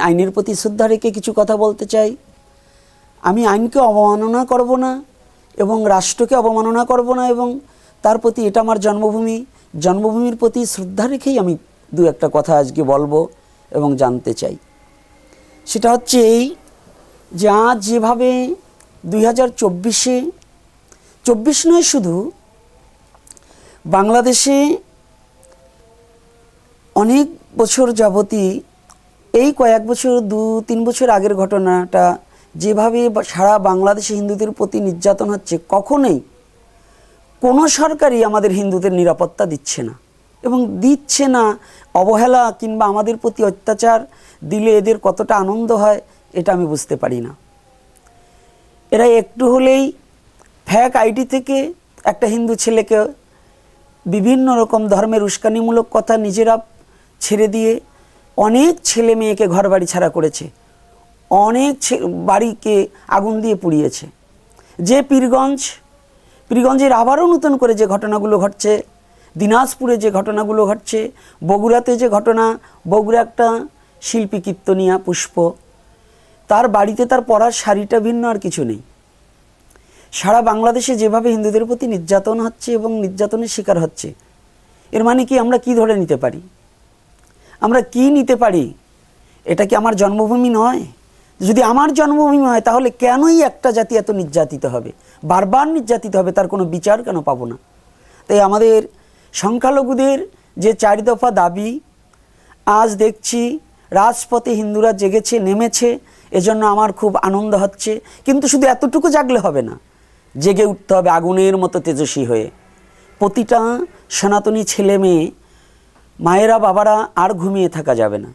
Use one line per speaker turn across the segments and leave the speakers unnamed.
আইনের প্রতি শ্রদ্ধা রেখে কিছু কথা বলতে চাই। আমি আইনকে অবমাননা করব না এবং রাষ্ট্রকে অবমাননা করব না এবং তার প্রতি এটা আমার জন্মভূমি। জন্মভূমির প্রতি শ্রদ্ধা রেখেই আমি দু একটা কথা আজকে বলব এবং জানতে চাই। সেটা হচ্ছে এই যে আজ যেভাবে দুই হাজার চব্বিশে, চব্বিশ নয় শুধু বাংলাদেশে অনেক বছর যাবতই এই কয়েক বছর, দু, তিন বছর আগের ঘটনাটা যেভাবে সারা বাংলাদেশে হিন্দুদের প্রতি নির্যাতন হচ্ছে, কখনোই কোনো সরকারই আমাদের হিন্দুদের নিরাপত্তা দিচ্ছে না এবং দিচ্ছে না অবহেলা কিংবা আমাদের প্রতি অত্যাচার দিলে এদের কতটা আনন্দ হয়, এটা আমি বুঝতে পারি না। এরা একটু হলেই ফ্যাক আইডি থেকে একটা হিন্দু ছেলেকে বিভিন্ন রকম ধর্মের উস্কানিমূলক কথা নিজেরা ছেড়ে দিয়ে অনেক ছেলে মেয়েকে ঘর বাড়ি ছাড়া করেছে। অনেক বাড়িকে আগুন দিয়ে পুড়িয়েছে। যে পীরগঞ্জ, পীরগঞ্জের আবারও নতুন করে যে ঘটনাগুলো ঘটছে, দিনাজপুরে যে ঘটনাগুলো ঘটছে, বগুড়াতে যে ঘটনা, বগুড়া একটা শিল্পী কীর্তনিয়া, পুষ্প, তার বাড়িতে তার পরার শাড়িটা ভিন্ন আর কিছু নেই। সারা বাংলাদেশে যেভাবে হিন্দুদের প্রতি নির্যাতন হচ্ছে এবং নির্যাতনের শিকার হচ্ছে, এর মানে কি আমরা কি ধরে নিতে পারি? আমরা কি নিতে পারি? এটা কি আমার জন্মভূমি নয়? যদি আমার জন্মভূমি হয়, তাহলে কেনই একটা জাতি এত নির্যাতিত হবে? বারবার নির্যাতিত হবে, তার কোনো বিচার কেন পাবো না? তাই আমাদের সংখ্যালঘুদের যে চার দফা দাবি, আজ দেখছি রাজপথে হিন্দুরা জেগেছে, নেমেছে, এজন্য আমার খুব আনন্দ হচ্ছে। কিন্তু শুধু এতটুকু জাগলে হবে না, জেগে উঠতে হবে আগুনের মতো তেজস্বী হয়ে। প্রতিটা সনাতনী ছেলে মেয়ে মায়েরা বাবারা আর ঘুমিয়ে থাকা যাবে না।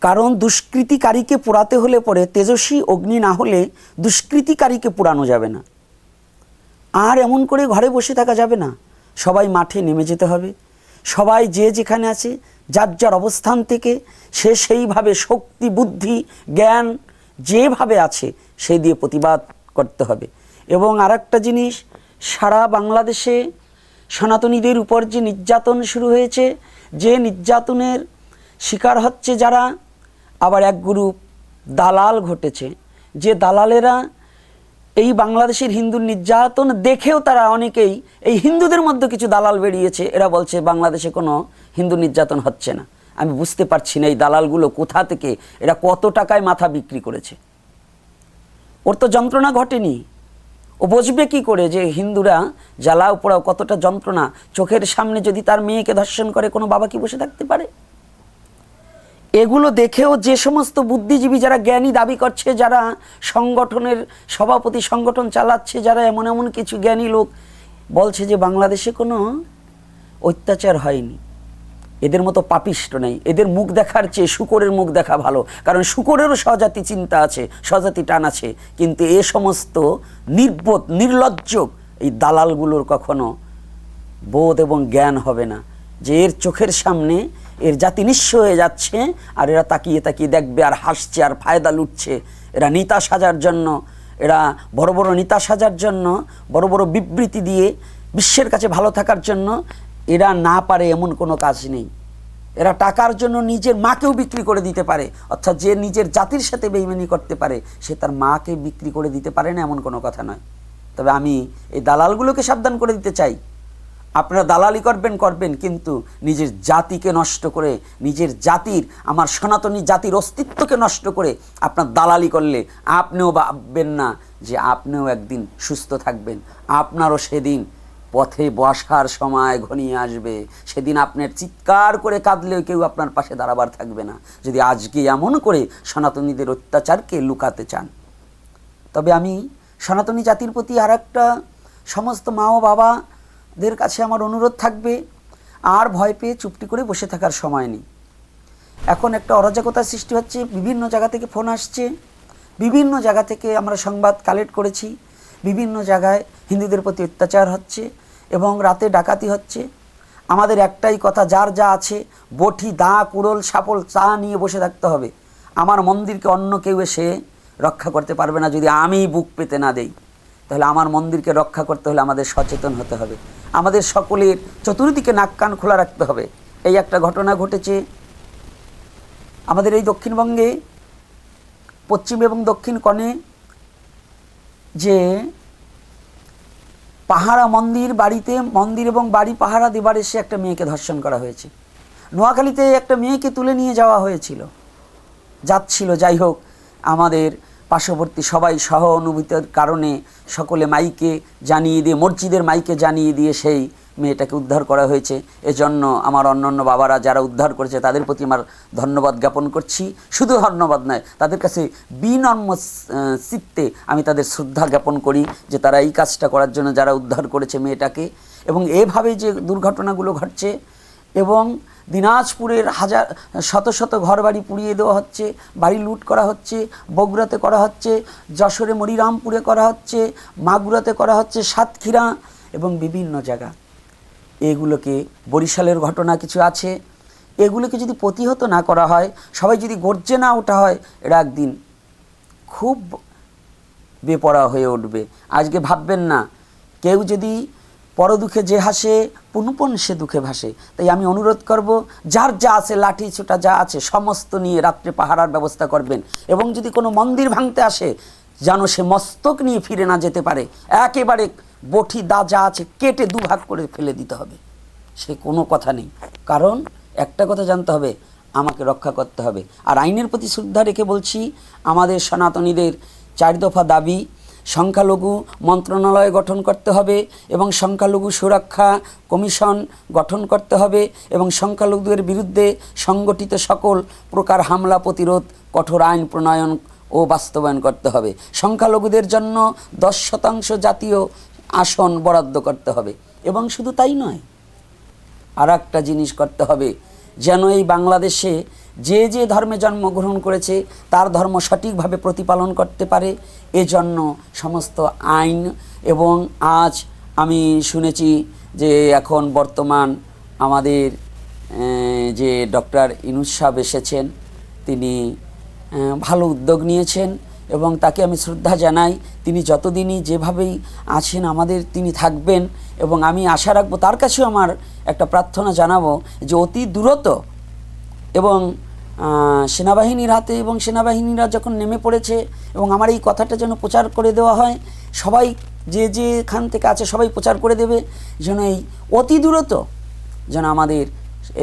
কারণ দুষ্কৃতিকারীকে পোড়াতে হলে পরে তেজস্বী অগ্নি না হলে দুষ্কৃতিকারীকে পোড়ানো যাবে না। আর এমন করে ঘরে বসে থাকা যাবে না। সবাই মাঠে নেমে যেতে হবে। সবাই যে যেখানে আছে, যার যার অবস্থান থেকে সে সেইভাবে শক্তি, বুদ্ধি, জ্ঞান যেভাবে আছে সেই দিয়ে প্রতিবাদ করতে হবে। এবং আর একটা জিনিস, সারা বাংলাদেশে সনাতনীদের উপর যে নির্যাতন শুরু হয়েছে, যে নির্যাতনের শিকার হচ্ছে যারা, আবার এক গ্রুপ দালাল ঘটেছে। যে দালালেরা এই বাংলাদেশের হিন্দুর নির্যাতন দেখেও তারা অনেকেই এই হিন্দুদের মধ্যে কিছু দালাল বেরিয়েছে। এরা বলছে, বাংলাদেশে কোনো হিন্দু নির্যাতন হচ্ছে না। আমি বুঝতে পারছি না এই দালালগুলো কোথা থেকে, এরা কত টাকায় মাথা বিক্রি করেছে? ওর তো যন্ত্রণা ঘটেনি। ও বুঝবে কি করে যে হিন্দুরা জ্বালাও পোড়াও কতটা যন্ত্রণা? চোখের সামনে যদি তার মেয়েকে ধর্ষণ করে, কোনো বাবা কি বসে থাকতে পারে? এগুলো দেখেও যে সমস্ত বুদ্ধিজীবী যারা জ্ঞানী দাবি করছে, যারা সংগঠনের সভাপতি সংগঠন চালাচ্ছে, যারা এমন এমন কিছু জ্ঞানী লোক, বলছে যে বাংলাদেশে কোনো অত্যাচার হয়নি। এদের মতো পাপিষ্ট নেই। এদের মুখ দেখার চেয়ে শুকরের মুখ দেখা ভালো। কারণ শুকরেরও স্বজাতি চিন্তা আছে, স্বজাতি টান আছে। কিন্তু এ সমস্ত নির্বোধ, নির্লজ্জ এই দালালগুলোর কখনো বোধ এবং জ্ঞান হবে না। যে এর চোখের সামনে এর জাতি নিঃস্ব হয়ে যাচ্ছে, আর এরা তাকিয়ে তাকিয়ে দেখবে আর হাসছে আর ফায়দা লুটছে। এরা নিতা সাজার জন্য, এরা বড় বড় নিতা সাজার জন্য, বড় বড় বিবৃতি দিয়ে বিশ্বের কাছে ভালো থাকার জন্য এরা না পারে এমন কোনো কাজ নেই। এরা টাকার জন্য নিজের মাকেও বিক্রি করে দিতে পারে, অর্থাৎ যে নিজের জাতির সাথে বেইমানি করতে পারে, সে তার মাকে বিক্রি করে দিতে পারে না এমন কোনো কথা নয়। তবে আমি এই দালালগুলোকে সাবধান করে দিতে চাই। আপনারা দালালি করবেন করবেন, কিন্তু নিজের জাতিকে নষ্ট করে, নিজের জাতির, আমার সনাতনী জাতির অস্তিত্বকে নষ্ট করে আপনার দালালি করলে আপনিও ভাববেন না যে আপনিও একদিন সুস্থ থাকবেন। আপনারও সেদিন পথে বসার সময় ঘনিয়ে আসবে। সেদিন আপনার চিৎকার করে কাঁদলেও কেউ আপনার পাশে দাঁড়াবার থাকবে না। যদি আজকে এমন করে সনাতনীদের অত্যাচারকে লুকাতে চান। তবে আমি সনাতনী জাতির প্রতি আর একটা সমস্ত মা ও বাবাদের কাছে আমার অনুরোধ থাকবে, আর ভয় পেয়ে চুপটি করে বসে থাকার সময় নেই। এখন একটা অরাজকতার সৃষ্টি হচ্ছে, বিভিন্ন জায়গা থেকে ফোন আসছে, বিভিন্ন জায়গা থেকে আমরা সংবাদ কালেক্ট করেছি, বিভিন্ন জায়গায় হিন্দুদের প্রতি অত্যাচার হচ্ছে এবং রাতে ডাকাতি হচ্ছে। আমাদের একটাই কথা, যার যা আছে বটি দা, কুড়োল, সাপল, চা নিয়ে বসে থাকতে হবে। আমার মন্দিরকে অন্য কেউ এসে রক্ষা করতে পারবে না যদি আমি বুক পেতে না দেই। তাহলে আমার মন্দিরকে রক্ষা করতে হলে আমাদের সচেতন হতে হবে। আমাদের সকলের চতুর্দিকে নাক কান খোলা রাখতে হবে। এই একটা ঘটনা ঘটেছে। আমাদের এই দক্ষিণবঙ্গে, পশ্চিম এবং দক্ষিণ কোণে যে পাহারা মন্দির বাড়িতে, মন্দির এবং বাড়ি পাহারা দেবার এসে একটা মেয়েকে ধর্ষণ করা হয়েছে। নোয়াখালীতে একটা মেয়েকে তুলে নিয়ে যাওয়া হয়েছিল। যাচ্ছিল, যাই হোক, আমাদের পার্শ্ববর্তী সবাই সহ অনুভূতির কারণে সকলে মাইকে জানিয়ে দিয়ে, মসজিদের মাইকে জানিয়ে দিয়ে সেই মেয়েটাকে উদ্ধার করা হয়েছে। এজন্য আমার অন্যান্য বাবারা যারা উদ্ধার করেছে তাদের প্রতি আমার ধন্যবাদ জ্ঞাপন করছি। শুধু ধন্যবাদ নয় তাদের কাছে বিনম্র আহ, চিত্তে আমি তাদের শ্রদ্ধা জ্ঞাপন করি যে তারা এই কাজটা করার জন্য যারা উদ্ধার করেছে মেয়েটাকে। এবং এভাবে যে দুর্ঘটনাগুলো ঘটছে এবং দিনাজপুরের হাজার শত শত ঘরবাড়ি পুড়িয়ে দেওয়া হচ্ছে বাড়ি লুট করা হচ্ছে বগুড়াতে করা হচ্ছে যশোরে মরিরামপুরে করা হচ্ছে মাগুরাতে করা হচ্ছে সাতক্ষীরা এবং বিভিন্ন জায়গা। এগুলোকে বরিশালের ঘটনা কিছু আছে। এগুলোকে যদি প্রতিহত না করা হয়, সবাই যদি গর্জে না ওঠা হয়, এরা একদিন খুব বেপরা হয়ে উঠবে। আজকে ভাববেন না, কেউ যদি পর দুঃখে যে হাসে, পুনপন সে দুঃখে ভাসে। তাই আমি অনুরোধ করব, যার যা আছে, লাঠি ছোটা যা আছে, সমস্ত নিয়ে রাত্রে পাহারার ব্যবস্থা করবেন। এবং যদি কোনো মন্দির ভাঙতে আসে যেন সে মস্তক নিয়ে ফিরে না যেতে পারে। একেবারে বটি দা যা আছে, কেটে দুভাগ করে ফেলে দিতে হবে। সে কোনো কথা নেই। কারণ একটা কথা জানতে হবে, আমাকে রক্ষা করতে হবে। আর আইনের প্রতি শ্রদ্ধা রেখে বলছি, আমাদের সনাতনীদের চার দফা দাবি, সংখ্যালঘু মন্ত্রণালয় গঠন করতে হবে এবং সংখ্যালঘু সুরক্ষা কমিশন গঠন করতে হবে এবং সংখ্যালঘুদের বিরুদ্ধে সংগঠিত সকল প্রকার হামলা, প্রতিরোধ, কঠোর আইন প্রণয়ন ও বাস্তবায়ন করতে হবে। সংখ্যালঘুদের জন্য দশ শতাংশ জাতীয় আসন বরাদ্দ করতে হবে। এবং শুধু তাই নয় আর একটা জিনিস করতে হবে, যেন এই বাংলাদেশে যে যে ধর্মে জন্মগ্রহণ করেছে, তার ধর্ম সঠিকভাবে প্রতিপালন করতে পারে, এজন্য সমস্ত আইন এবং আজ আমি শুনেছি যে এখন বর্তমান আমাদের যে ডক্টর ইনুস এসেছেন, তিনি ভালো উদ্যোগ নিয়েছেন এবং তাকে আমি শ্রদ্ধা জানাই। তিনি যতদিনই যেভাবেই আছেন আমাদের তিনি থাকবেন এবং আমি আশা রাখব তার কাছেও আমার একটা প্রার্থনা জানাব যে অতি দ্রুত এবং সেনাবাহিনীর হাতে এবং সেনাবাহিনীরা যখন নেমে পড়েছে এবং আমার এই কথাটা যেন প্রচার করে দেওয়া হয়, সবাই যে যেখান থেকে আছে সবাই প্রচার করে দেবে যেন এই অতি দ্রুত যেন আমাদের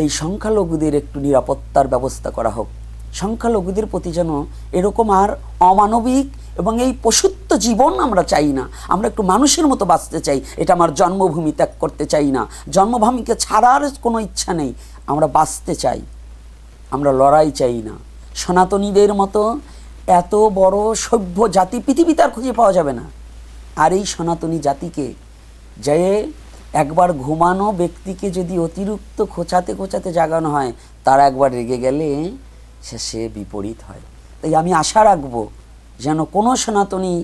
এই সংখ্যালঘুদের একটু নিরাপত্তার ব্যবস্থা করা হোক। সংখ্যালঘুদের প্রতি যেন এরকম আর অমানবিক এবং এই পশুত্ব জীবন আমরা চাই না। আমরা একটু মানুষের মতো বাঁচতে চাই। এটা আমার জন্মভূমি ত্যাগ করতে চাই না। জন্মভূমিকে ছাড়ার কোনো ইচ্ছা নেই। আমরা বাঁচতে চাই। আমরা লড়াই চাই না। সনাতনীদের মতো এত বড় সভ্য জাতি পৃথিবীতে আর খুঁজে পাওয়া যাবে না। আর এই সনাতনী জাতিকে যে একবার ঘুমানো ব্যক্তিকে যদি অতিরিক্ত খোঁচাতে খোঁচাতে জাগানো হয়, তারা একবার রেগে গেলে শেষে বিপরীত হয়। তাই আমি আশা রাখব যেন কোনো সনাতনী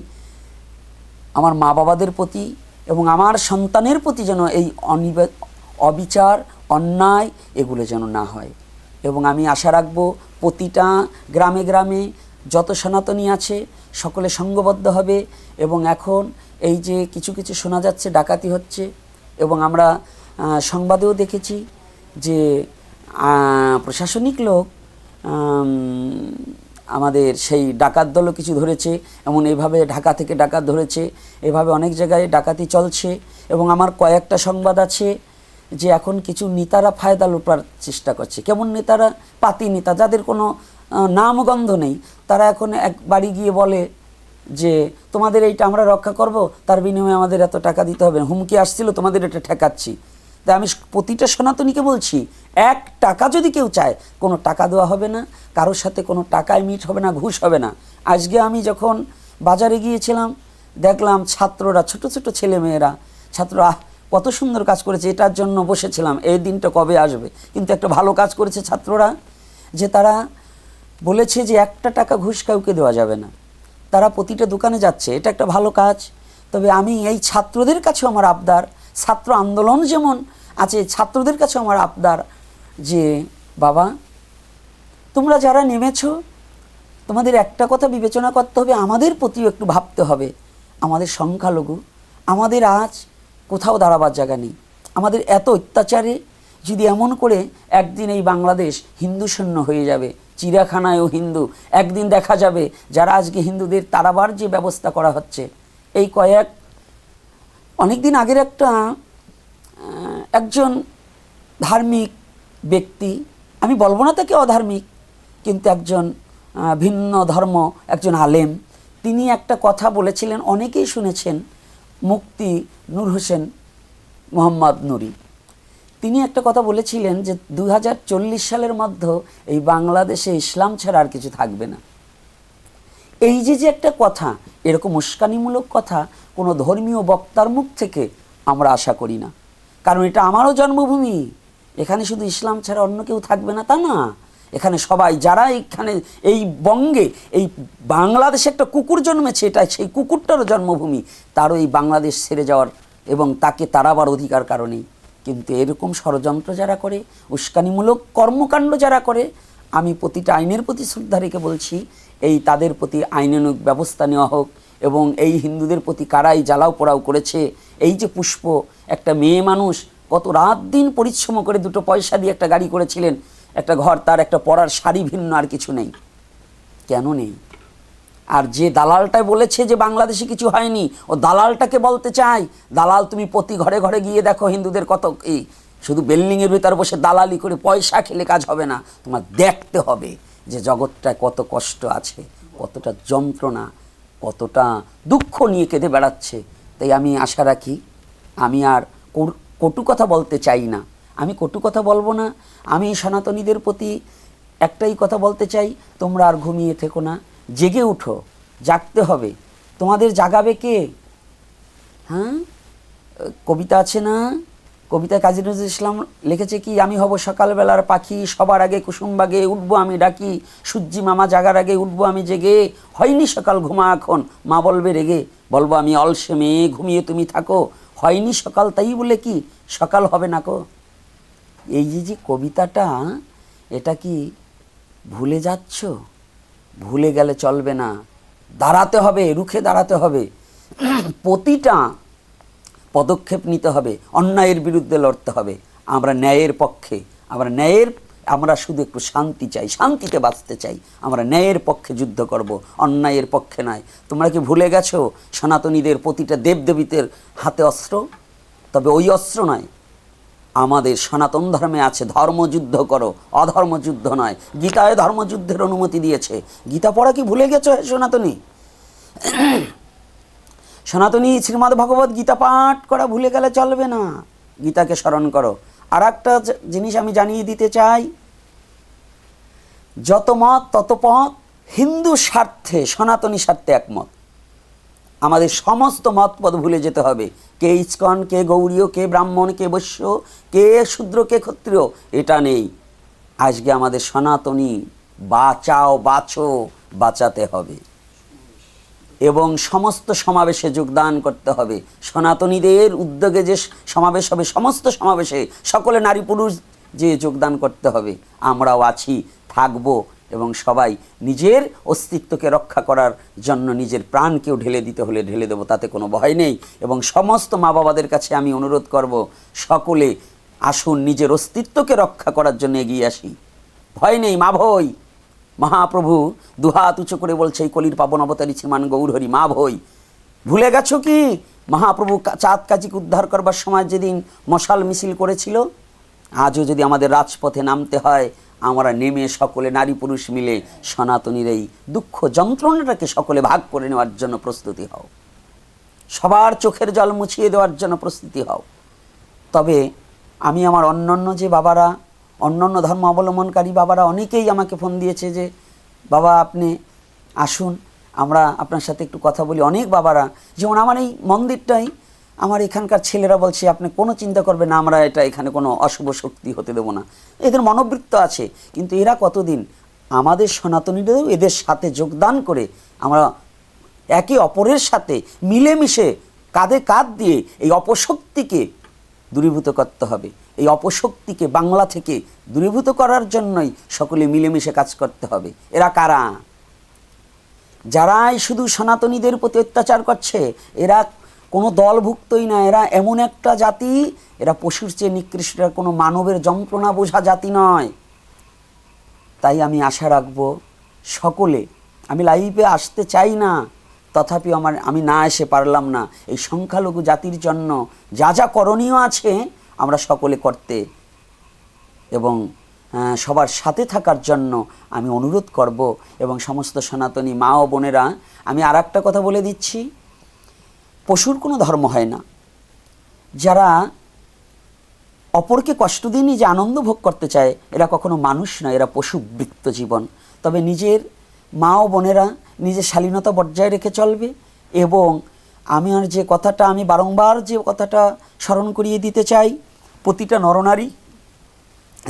আমার মা বাবাদের প্রতি এবং আমার সন্তানের প্রতি যেন এই অবিচার, অন্যায় এগুলো যেন না হয়। এবং আমি আশা রাখব প্রতিটা গ্রামে গ্রামে যত সনাতনী আছে সকলে সঙ্গবদ্ধ হবে এবং এখন এই যে কিছু কিছু শোনা যাচ্ছে, ডাকাতি হচ্ছে এবং আমরা সংবাদেও দেখেছি যে প্রশাসনিক লোক আমাদের সেই ডাকাত দলও কিছু ধরেছে, এমন এইভাবে ঢাকা থেকে ডাকাত ধরেছে, এভাবে অনেক জায়গায় ডাকাতি চলছে এবং আমার কয়েকটা সংবাদ আছে যে এখন কিছু নেতারা ফায়দা লুটার চেষ্টা করছে। কেমন নেতারা? পাতি নেতা, যাদের কোনো নামগন্ধ নেই। তারা এখন এক বাড়ি গিয়ে বলে যে, তোমাদের এইটা আমরা রক্ষা করব, তার বিনিময়ে আমাদের এত টাকা দিতে হবে। হুমকি আসছিল, তোমাদের এটা ঠেকাচ্ছি। তাই আমি প্রতিটা সনাতনীকে বলছি, এক টাকা যদি কেউ চায়, কোনো টাকা দেওয়া হবে না, কারোর সাথে কোনো টাকায় মিট হবে না, ঘুষ হবে না। আজকে আমি যখন বাজারে গিয়েছিলাম, দেখলাম ছাত্ররা, ছোট ছোট ছেলে মেয়েরা ছাত্ররা কত সুন্দর কাজ করেছে, এটার জন্য বসেছিলাম, এই দিনটা কবে আসবে? কিন্তু একটা ভালো কাজ করেছে ছাত্ররা, যে তারা বলেছে যে একটা টাকা ঘুষ কাউকে দেওয়া যাবে না। তারা প্রতিটা দোকানে যাচ্ছে, এটা একটা ভালো কাজ। তবে আমি এই ছাত্রদের কাছেও আমার আবদার। ছাত্র আন্দোলন যেমন আছে ছাত্রদের কাছেও আমার আবদার যে, বাবা, তোমরা যারা নেমেছো, তোমাদের একটা কথা বিবেচনা করতে হবে, আমাদের প্রতিও একটু ভাবতে হবে। আমাদের সংখ্যালঘু, আমাদের আজ কোথাও দাঁড়াবার জায়গা নেই। আমাদের এত অত্যাচারে যদি এমন করে একদিন এই বাংলাদেশ হিন্দু শূন্য হয়ে যাবে, চিড়িয়াখানায়ও হিন্দু, একদিন দেখা যাবে যারা আজকে হিন্দুদের তাড়াবার যে ব্যবস্থা করা হচ্ছে। এই কয়েক অনেক দিন আগের একটা একজন ধার্মিক ব্যক্তি, আমি বলব না তাকে অধার্মিক, কিন্তু একজন ভিন্ন ধর্ম, একজন আলেম, তিনি একটা কথা বলেছিলেন, অনেকেই শুনেছেন মুক্তি নূর হোসেন মোহাম্মদ নুরি। তিনি একটা কথা বলেছিলেন যে দু হাজার চল্লিশ সালের মধ্যে এই বাংলাদেশে ইসলাম ছাড়া আর কিছু থাকবে না। এই যে যে একটা কথা, এরকম উস্কানিমূলক কথা কোনো ধর্মীয় বক্তার মুখ থেকে আমরা আশা করি না। কারণ এটা আমারও জন্মভূমি। এখানে শুধু ইসলাম ছাড়া অন্য কেউ থাকবে না তা না। এখানে সবাই যারা এখানে এই বঙ্গে, এই বাংলাদেশে একটা কুকুর জন্মেছে, এটা সেই কুকুরটারও জন্মভূমি। তারও এই বাংলাদেশ ছেড়ে যাওয়ার এবং তাকে তাড়াবার অধিকার কারণেই। কিন্তু এরকম ষড়যন্ত্র যারা করে, উস্কানিমূলক কর্মকাণ্ড যারা করে, আমি প্রতিটা আইনের প্রতি শ্রদ্ধা রেখে বলছি, এই তাদের প্রতি আইনানুক ব্যবস্থা নেওয়া হোক এবং এই হিন্দুদের প্রতি কারাই জ্বালাও পোড়াও করেছে এই যে পুষ্প, একটা মেয়ে মানুষ কত রাত দিন পরিশ্রম করে দুটো পয়সা দিয়ে একটা গাড়ি করেছিলেন, একটা ঘর তার, একটা পড়ার শাড়ি ভিন্ন আর কিছু নেই। কেন নেই? আর যে দালালটাই বলেছে যে বাংলাদেশে কিছু হয়নি, ও দালালটাকে বলতে চাই দালাল, তুমি প্রতি ঘরে ঘরে গিয়ে দেখো হিন্দুদের কত এই শুধু বিল্ডিংয়ের ভিতর বসে দালালি করে পয়সা খেলে কাজ হবে না, তোমার দেখতে হবে যে জগৎটায় কত কষ্ট আছে, কতটা যন্ত্রণা, কতটা দুঃখ নিয়ে কেঁদে বেড়াচ্ছে তাই আমি আশা রাখি আমি আর কটু কথা বলতে চাই না। আমি কটু কথা বলব না। আমি সনাতনীদের প্রতি একটাই কথা বলতে চাই, তোমরা আর ঘুমিয়ে থেকো না। জেগে উঠো, জাগতে হবে। তোমাদের জাগাবে কে? হ্যাঁ? কবিতা আছে না? কবিতা কাজী নজরুল ইসলাম লিখেছে কি, আমি হব সকালবেলার পাখি, সবার আগে কুসুমবাগে উঠবো আমি ডাকি, সূর্যি মামা জাগার আগে উঠবো আমি জেগে, হয়নি সকাল ঘুমা এখন, মা বলবে রেগে, বলব আমি অলসে মেয়ে, ঘুমিয়ে তুমি থাকো, হয়নি সকাল তাই বলে কি, সকাল হবে না কো? এই যে যে কবিতাটা, এটা কি ভুলে যাচ্ছ? ভুলে গেলে চলবে না, দাঁড়াতে হবে, রুখে দাঁড়াতে হবে। প্রতিটা পদক্ষেপ নিতে হবে, অন্যায়ের বিরুদ্ধে লড়তে হবে। আমরা ন্যায়ের পক্ষে, আমরা ন্যায়ের, আমরা শুধু একটু শান্তি চাই, শান্তিতে বাঁচতে চাই। আমরা ন্যায়ের পক্ষে যুদ্ধ করব, অন্যায়ের পক্ষে নয়। তোমরা কি ভুলে গেছো সনাতনীদের প্রতিটা দেবদেবীদের হাতে অস্ত্র? তবে ওই অস্ত্র নয়। আমাদের সনাতন ধর্মে আছে ধর্মযুদ্ধ করো অধর্মযুদ্ধ নয়। গীতায় ধর্মযুদ্ধের অনুমতি দিয়েছে। গীতা পড়া কি ভুলে গেছো সনাতনী? সনাতনী শ্রীমদ্ ভগবত গীতা পাঠ করা ভুলে গেলে চলবে না। গীতাকে স্মরণ করো। আর একটা জিনিস আমি জানিয়ে দিতে চাই। যত মত, তত পথ, হিন্দু স্বার্থে, সনাতনী স্বার্থে একমত। আমাদের সমস্ত মতপদ ভুলে যেতে হবে। কে ইস্কন, কে গৌরীয়, কে ব্রাহ্মণ, কে বৈশ্য, কে শূদ্র, কে ক্ষত্রিয়, এটা নেই। আজকে আমাদের সনাতনী বাঁচাও, বাঁচো, বাঁচাতে হবে। এবং সমস্ত সমাবেশে যোগদান করতে হবে। সনাতনীদের উদ্যোগে যে সমাবেশ হবে, সমস্ত সমাবেশে সকলে নারী পুরুষ যে যোগদান করতে হবে, আমরাও আছি, থাকব এবং সবাই নিজের অস্তিত্বকে রক্ষা করার জন্য নিজের প্রাণকেও ঢেলে দিতে হলে ঢেলে দেবো, তাতে কোনো ভয় নেই এবং সমস্ত মা বাবাদের কাছে আমি অনুরোধ করব, সকলে আসুন নিজের অস্তিত্বকে রক্ষা করার জন্য এগিয়ে আসি। ভয় নেই মা ভই মহাপ্রভু দুহাত উঁচু করে বলছে, এই কলির পাবন অবতারী শ্রীমান গৌরহরি, মা ভই, ভুলে গেছো কি? মহাপ্রভু চাঁদ কাজিকে উদ্ধার করবার সময় যেদিন মশাল মিছিল করেছিল, আজও যদি আমাদের রাজপথে নামতে হয়, আমরা নেমে সকলে নারী পুরুষ মিলে সনাতনীর এই দুঃখ যন্ত্রণাটাকে সকলে ভাগ করে নেওয়ার জন্য প্রস্তুতি হও। সবার চোখের জল মুছিয়ে দেওয়ার জন্য প্রস্তুতি হও। তবে আমি আমার অন্যান্য যে বাবারা অন্যান্য ধর্ম অবলম্বনকারী বাবারা অনেকেই আমাকে ফোন দিয়েছে যে, বাবা, আপনি আসুন, আমরা আপনার সাথে একটু কথা বলি। অনেক বাবারা, যেমন আমার এই মন্দিরটাই, আমার এখানকার ছেলেরা বলছে, আপনি কোনো চিন্তা করবেন না, আমরা এটা এখানে কোনো অশুভ শক্তি হতে দেবো না। এদের মনোবৃত্ত আছে, কিন্তু এরা কতদিন আমাদের সনাতনীরাও এদের সাথে যোগদান করে, আমরা একে অপরের সাথে মিলেমিশে, কাঁধে কাঁধ দিয়ে এই অপশক্তিকে দূরীভূত করতে হবে। এই অপশক্তিকে বাংলা থেকে দূরীভূত করার জন্যই সকলে মিলেমিশে কাজ করতে হবে। এরা কারা? যারাই শুধু সনাতনীদের প্রতি অত্যাচার করছে, এরা কোনো দলভুক্তই না, এরা এমন একটা জাতি, এরা পশুর চেয়ে নিকৃষ্ট কোনো মানবের যন্ত্রণা বোঝা জাতি নয়। তাই আমি আশা রাখব সকলে, আমি লাইভে আসতে চাই না তথাপি আমার, আমি না এসে পারলাম না। এই সংখ্যালঘু জাতির জন্য যা যা করণীয় আছে আমরা সকলে করতে এবং সবার সাথে থাকার জন্য আমি অনুরোধ করব এবং সমস্ত সনাতনী মা ও বোনেরা, আমি আর একটা কথা বলে দিচ্ছি। পশুর কোনো ধর্ম হয় না। যারা অপরকে কষ্ট দিয়ে নিজে আনন্দ ভোগ করতে চায়, এরা কখনো মানুষ নয়, এরা পশুবৃত্ত জীবন। তবে নিজের মা ও বোনেরা নিজের শালীনতা বজায় রেখে চলবে এবং আমি আর যে কথাটা আমি বারংবার যে কথাটা স্মরণ করিয়ে দিতে চাই প্রতিটা নরনারী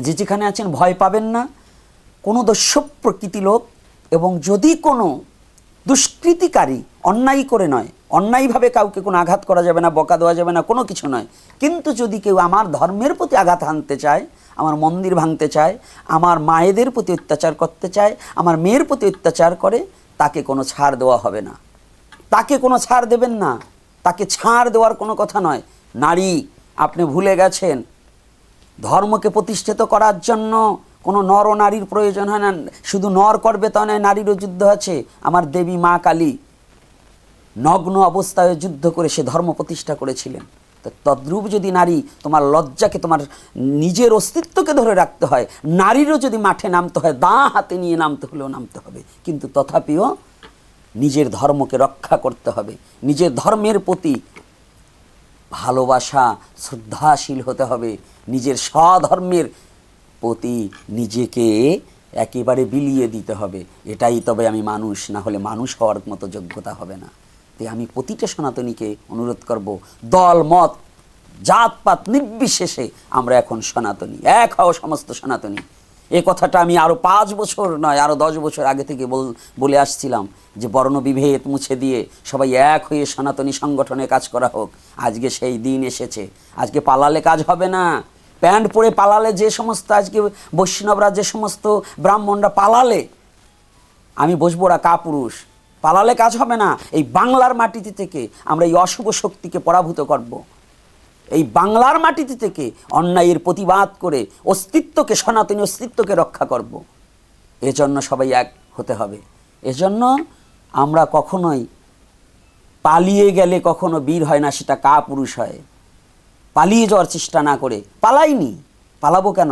যে যেখানে আছেন ভয় পাবেন না। কোনো দস্য প্রকৃতি লোক এবং যদি কোনো দুষ্কৃতিকারী অন্যায় করে নয়, অন্যায়ভাবে কাউকে কোনো আঘাত করা যাবে না, বকা দেওয়া যাবে না, কোনো কিছু নয়। কিন্তু যদি কেউ আমার ধর্মের প্রতি আঘাত হানতে চায়, আমার মন্দির ভাঙতে চায়, আমার মায়েদের প্রতি অত্যাচার করতে চায়, আমার মেয়ের প্রতি অত্যাচার করে, তাকে কোনো ছাড় দেওয়া হবে না। তাকে কোনো ছাড় দেবেন না। তাকে ছাড় দেওয়ার কোনো কথা নয়। নারী আপনি ভুলে গেছেন। ধর্মকে প্রতিষ্ঠিত করার জন্য কোনো নর নারীর প্রয়োজন হয় না। শুধু নর করবে তা নয়, নারীরও যুদ্ধ আছে। আমার দেবী মা কালী নগ্ন অবস্থায় যুদ্ধ করে সে ধর্ম প্রতিষ্ঠা করেছিলেন। তো তদ্রূপ যদি নারী তোমার লজ্জাকে, তোমার নিজের অস্তিত্বকে ধরে রাখতে হয়, নারীরও যদি মাঠে নামতে হয় দা হাতে নিয়ে নামতে হলেও নামতে হবে। কিন্তু তথাপিও নিজের ধর্মকে রক্ষা করতে হবে। নিজের ধর্মের প্রতি ভালোবাসা শ্রদ্ধাশীল হতে হবে। নিজের স্বধর্মের প্রতি নিজেকে একেবারে বিলিয়ে দিতে হবে। এটাই তবে আমি মানুষ, না হলে মানুষ হওয়ার মতো যোগ্যতা হবে না। তাই আমি প্রতিটা সনাতনীকে অনুরোধ করব, দল, মত জাতপাত নির্বিশেষে আমরা এখন সনাতনী, এক হও সমস্ত সনাতনী। এ কথাটা আমি আরও পাঁচ বছর নয় আরও দশ বছর আগে থেকে বল আসছিলাম যে বর্ণবিভেদ মুছে দিয়ে সবাই এক হয়ে সনাতনী সংগঠনে কাজ করা হোক। আজকে সেই দিন এসেছে। আজকে পালালে কাজ হবে না। প্যান্ট পরে পালালে যে সমস্ত, আজকে বৈষ্ণবরা যে সমস্ত ব্রাহ্মণরা পালালে, আমি বসবো ওরা কাপুরুষ। পালালে কাজ হবে না। এই বাংলার মাটিতে থেকে আমরা এই অশুভ শক্তিকে পরাভূত করব। এই বাংলার মাটিতে থেকে অন্যায়ের প্রতিবাদ করে অস্তিত্বকে, সনাতনী অস্তিত্বকে রক্ষা করব। এজন্য সবাই এক হতে হবে। এজন্য আমরা কখনোই পালিয়ে গেলে কখনো বীর হয় না, সেটা কা পুরুষ হয়। পালিয়ে যাওয়ার চেষ্টা না করে। পালাইনি। পালাবো কেন?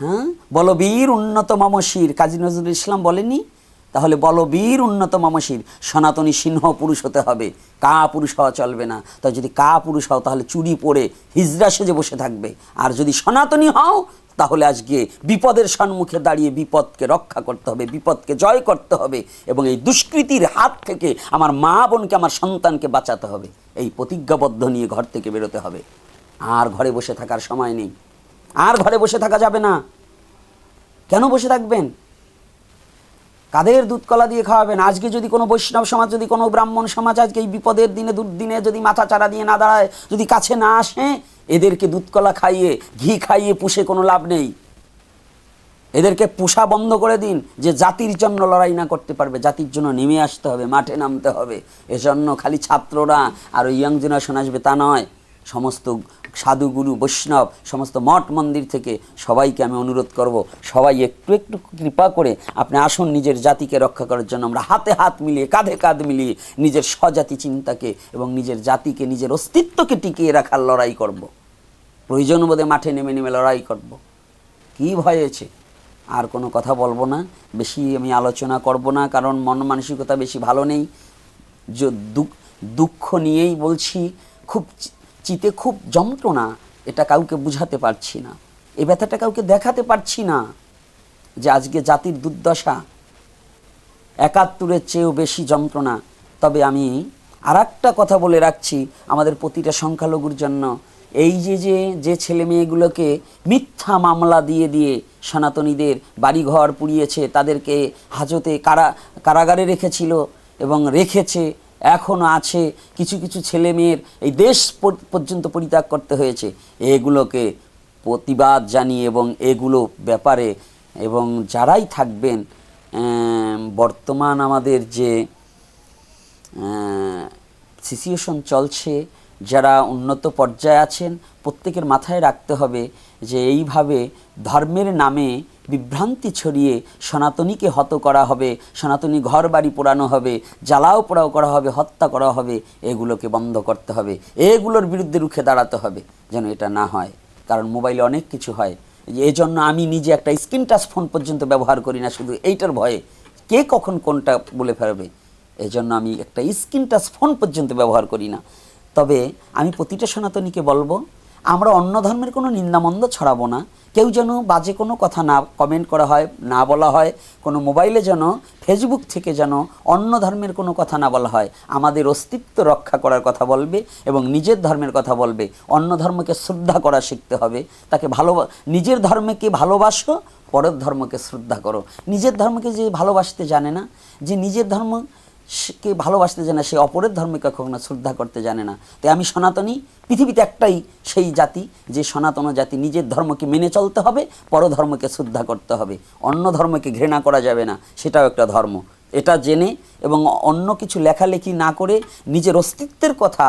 হ্যাঁ? বলো বীর উন্নত মামশির। কাজী নজরুল ইসলাম বলেনি তাহলে বলো বীর উন্নত মামশির, সনাতনী সিংহ পুরুষ হতে হবে। কা পুরুষ হওয়া চলবে না। তাই যদি কা পুরুষ হও, তাহলে চুরি পরে হিজড়া সেজে বসে থাকবে। আর যদি সনাতনী হও, তাহলে আজকে বিপদের সম্মুখে দাঁড়িয়ে বিপদকে রক্ষা করতে হবে, বিপদকে জয় করতে হবে এবং এই দুষ্কৃতির হাত থেকে আমার মা বোনকে, আমার সন্তানকে বাঁচাতে হবে। এই প্রতিজ্ঞাবদ্ধ নিয়ে ঘর থেকে বেরোতে হবে। আর ঘরে বসে থাকার সময় নেই। আর ঘরে বসে থাকা যাবে না। কেন বসে থাকবেন? কাদের দুধকলা দিয়ে খাওয়াবেন? আজকে যদি কোনো বৈষ্ণব সমাজ, যদি কোনো ব্রাহ্মণ সমাজ আজকে এই বিপদের দিনে, দুর্দিনে যদি মাথা চারা দিয়ে না দাঁড়ায়, যদি কাছে না আসে, এদেরকে দুধকলা খাইয়ে, ঘি খাইয়ে পুষে কোনো লাভ নেই। এদেরকে পোষা বন্ধ করে দিন যে জাতির জন্য লড়াই না করতে পারবে। জাতির জন্য নেমে আসতে হবে, মাঠে নামতে হবে। এজন্য খালি ছাত্ররা আর ওই ইয়াং জেনারেশন আসবে তা নয়। সমস্ত সাধু গুরু বৈষ্ণব, সমস্ত মঠ মন্দির থেকে সবাইকে আমি অনুরোধ করব, সবাই একটু একটু কৃপা করে আপনি আসুন নিজের জাতিকে রক্ষা করার জন্য আমরা হাতে হাত মিলিয়ে, কাঁধে কাঁধ মিলিয়ে নিজের স্বজাতি চিন্তাকে এবং নিজের জাতিকে, নিজের অস্তিত্বকে টিকিয়ে রাখার লড়াই করব। প্রয়োজন বোধে মাঠে নেমে নেমে লড়াই করব। কী ভয়েছে আর কোনো কথা বলব না বেশি আমি আলোচনা করব না, কারণ মন মানসিকতা বেশি ভালো নেই দুঃখ নিয়েই বলছি, খুব চিতে খুব যন্ত্রণা, এটা কাউকে বুঝাতে পারছি না। এই ব্যথাটা কাউকে দেখাতে পারছি না যে আজকে জাতির দুর্দশা। একাত্তরের চেয়েও বেশি যন্ত্রণা। তবে আমি আর কথা বলে রাখছি আমাদের প্রতিটা সংখ্যালঘুর জন্য। এই যে যে যে ছেলে মেয়েগুলোকে মিথ্যা মামলা দিয়ে দিয়ে সনাতনীদের বাড়িঘর পুড়িয়েছে, তাদেরকে হাজতে কারা, কারাগারে রেখেছিল এবং রেখেছে এখনও আছে। কিছু কিছু ছেলে মেয়ের এই দেশ পর্যন্ত পরিত্যাগ করতে হয়েছে। এগুলোকে প্রতিবাদ জানিয়ে এবং এগুলো ব্যাপারে এবং যারাই থাকবেন বর্তমান আমাদের যে সিচুয়েশন চলছে, যারা উন্নত পর্যায়ে আছেন, প্রত্যেকের মাথায় রাখতে হবে যে এইভাবে ধর্মের নামে বিভ্রান্তি ছড়িয়ে সনাতনীকে হত করা হবে, সনাতনী ঘর বাড়ি পোড়ানো হবে, জ্বালাও পোড়াও করা হবে, হত্যা করা হবে, এগুলোকে বন্ধ করতে হবে, এগুলোর বিরুদ্ধে রুখে দাঁড়াতে হবে, যেন এটা না হয়। কারণ মোবাইলে অনেক কিছু হয়। এই জন্য আমি নিজে একটা স্ক্রিন টাচ ফোন পর্যন্ত ব্যবহার করি না, শুধু এইটার ভয়ে। কে কখন কোনটা বলে ফেলবে? এই জন্য আমি একটা স্ক্রিন টাচ ফোন পর্যন্ত ব্যবহার করি না। তবে আমি প্রতিটা সনাতনীকে বলব আমরা অন্য ধর্মের কোনো নিন্দামন্দ ছড়াবো না। কেউ যেন বাজে কোনো কথা না কমেন্ট করা হয়, না বলা হয়, কোনো মোবাইলে যেন ফেসবুক থেকে যেন অন্য ধর্মের কোনো কথা না বলা হয়, আমাদের অস্তিত্ব রক্ষা করার কথা বলবে এবং নিজের ধর্মের কথা বলবে। অন্য ধর্মকে শ্রদ্ধা করা শিখতে হবে। তাকে ভালো, নিজের ধর্মকে ভালোবাসো, পরের ধর্মকে শ্রদ্ধা করো। নিজের ধর্মকে যে ভালোবাসতে জানে না, যে নিজের ধর্ম কে ভালোবাসতে জানে সে অপরের ধর্মকে কখনো শ্রদ্ধা করতে জানে না। তাই আমি সনাতনী, পৃথিবীতে একটাই সেই জাতি, যে সনাতন জাতি নিজের ধর্মকে মেনে চলতে হবে, পরধর্মকে শ্রদ্ধা করতে হবে। অন্য ধর্মকে ঘৃণা করা যাবে না, সেটাও একটা ধর্ম। এটা জেনে এবং অন্য কিছু লেখালেখি না করে নিজের অস্তিত্বের কথা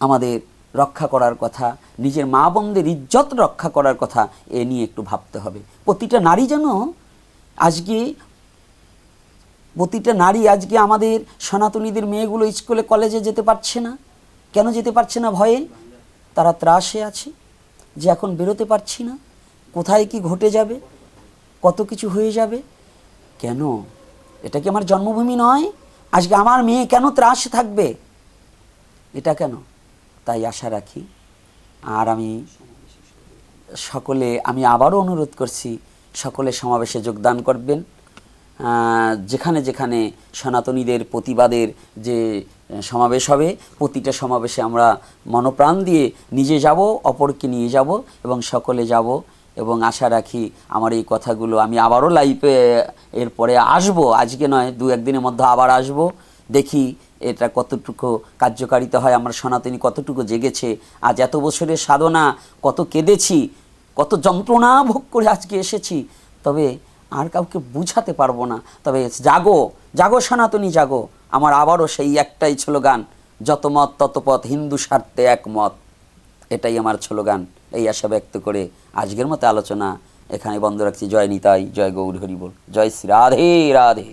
আমাদের রক্ষা করার কথা, নিজের মা বোনদের ইজ্জত রক্ষা করার কথা এ নিয়ে একটু ভাবতে হবে। প্রতিটা নারী যেন আজকে প্রতিটা নারী আজকে আমাদের সনাতনীদের মেয়েগুলো স্কুলে, কলেজে যেতে পারছে না। কেন যেতে পারছে না ভয়ে? তারা ত্রাসে আছে, যে এখন বেরোতে পারছি না। কোথায় কি ঘটে যাবে? কত কিছু হয়ে যাবে? কেন? এটা কি আমার জন্মভূমি নয়? আজকে আমার মেয়ে কেন ত্রাসে থাকবে? এটা কেন? তাই আশা রাখি। আর আমি সকলে, আমি আবারও অনুরোধ করছি, সকলে সমাবেশে যোগদান করবেন। যেখানে যেখানে সনাতনীদের প্রতিবাদের যে সমাবেশ হবে, প্রতিটা সমাবেশে আমরা মনপ্রাণ দিয়ে নিজে যাব, অপরকে নিয়ে যাব এবং সকলে যাব এবং আশা রাখি আমার এই কথাগুলো আমি আবারও লাইভে এরপরে আসব। আজকে নয়, দু একদিনের মধ্যে আবার আসব। দেখি এটা কতটুকু কার্যকারিতা হয়, আমার সনাতনী কতটুকু জেগেছে। আজ এত বছরের সাধনা, কত কেঁদেছি, কত যন্ত্রণা ভোগ করে আজকে এসেছি। তবে আর কাউকে বুঝাতে পারব না। তবে জাগো জাগো সনাতনী জাগো, আমার আবারও সেই একটাই ছিল গান যত মত তত পথ হিন্দু স্বার্থে একমত। এটাই আমার স্লোগান, এই আশা ব্যক্ত করে আজকের মতো আলোচনা এখানে বন্ধ রাখছি। জয় নিতাই, জয় গৌর হরিবল জয় শ্রী রাধে রাধে।